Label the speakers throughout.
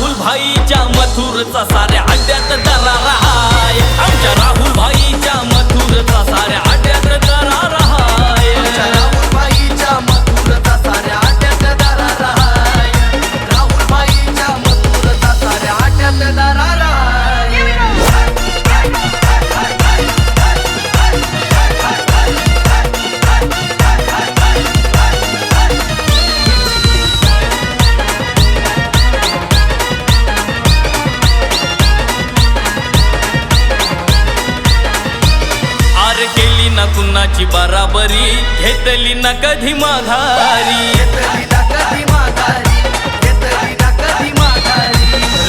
Speaker 1: राहुल भाईच्या मथुरचा साऱ्या अड्ड्यात दरारा हाय.
Speaker 2: आमच्या राहुल भाईच्या मथुरचा साऱ्या बराबरी घेतली ना कुणाची बराबरी? घेतली ना कधी माघारी?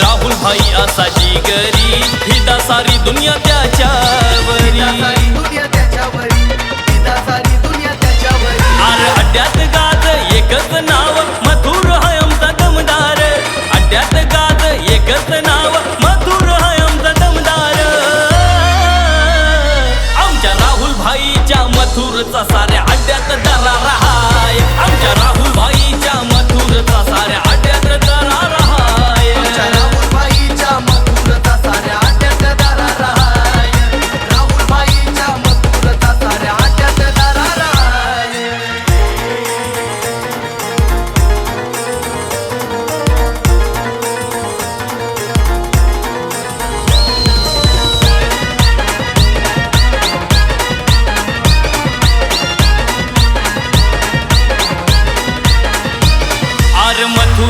Speaker 1: राहुल भाई असा जिगरी हिदा सारी दुनिया त्याच्यावरी. आर अड्ड्यात गाज एकच नाव मधुर हयमचा दमदार. अड्ड्यात गाज एकच नाव भाईच्या साऱ्या अड्ड्यात दरारा.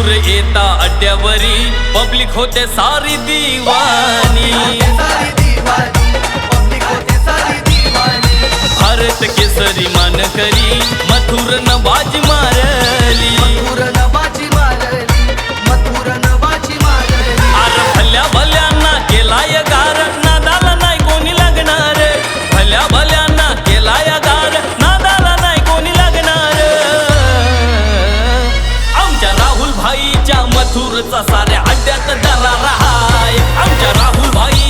Speaker 1: आर येता अड्ड्यावरी. पब्लिक होते सारी दिवानी. भारत केसरी मान करी मथुर न बाजमा थूरचा साऱ्या अड्ड्यात दरारा हाय. आमच्या राहुल भाई